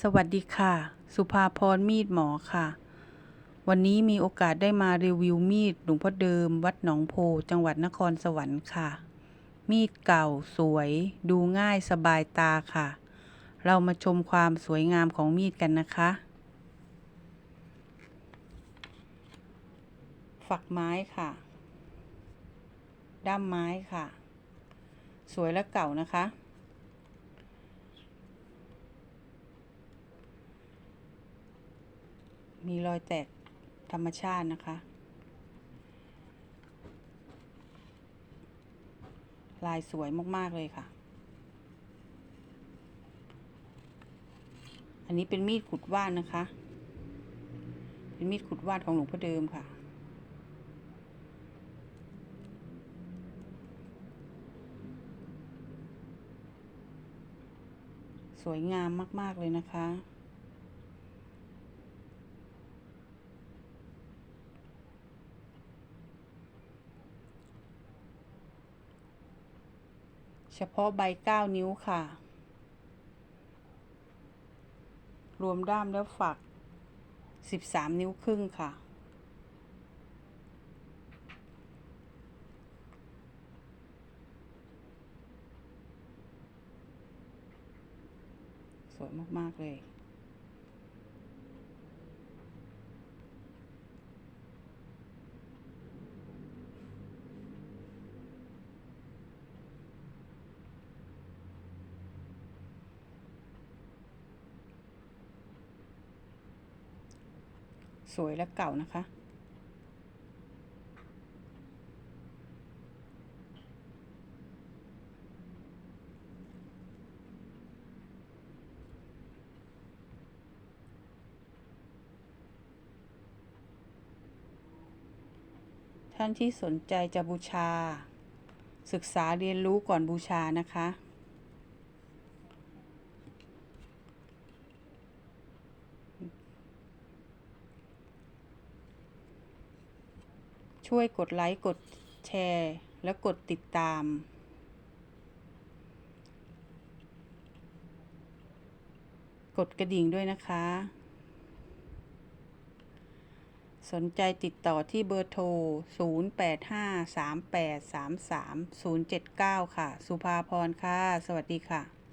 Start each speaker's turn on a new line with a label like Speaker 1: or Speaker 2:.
Speaker 1: สวัสดีค่ะ สุภาพรมีดหมอค่ะ วันนี้มีโอกาสได้มารีวิวมีดหลวงพ่อเดิม วัดหนองโพจังหวัดนครสวรรค์ค่ะ มีดเก่าสวย ดูง่ายสบายตาค่ะ เรามาชมความสวยงามของมีดกันนะคะ ฝักไม้ค่ะ ด้ามไม้ค่ะ สวยและเก่านะคะ มีรอยแตกธรรมชาตินะคะ ลายสวยมาก ๆ เลยค่ะ อันนี้เป็นมีดขุดว่านนะคะ เป็นมีดขุดว่านของหลวงพ่อเดิมค่ะสวยงามมาก ๆ เลยนะคะ เฉพาะใบเก้านิ้วค่ะ รวมด้ามแล้วฝักสิบสามนิ้วครึ่งค่ะ สวยมาก ๆ เลย สวยและเก่านะคะ ท่านที่สนใจจะบูชา ศึกษาเรียนรู้ก่อนบูชานะคะ ช่วยกดไลค์ กดแชร์ และกดติดตาม กดกระดิ่งด้วยนะคะ สนใจติดต่อที่เบอร์โทร 0853833079 ค่ะ สุภาพรค่ะ สวัสดีค่ะ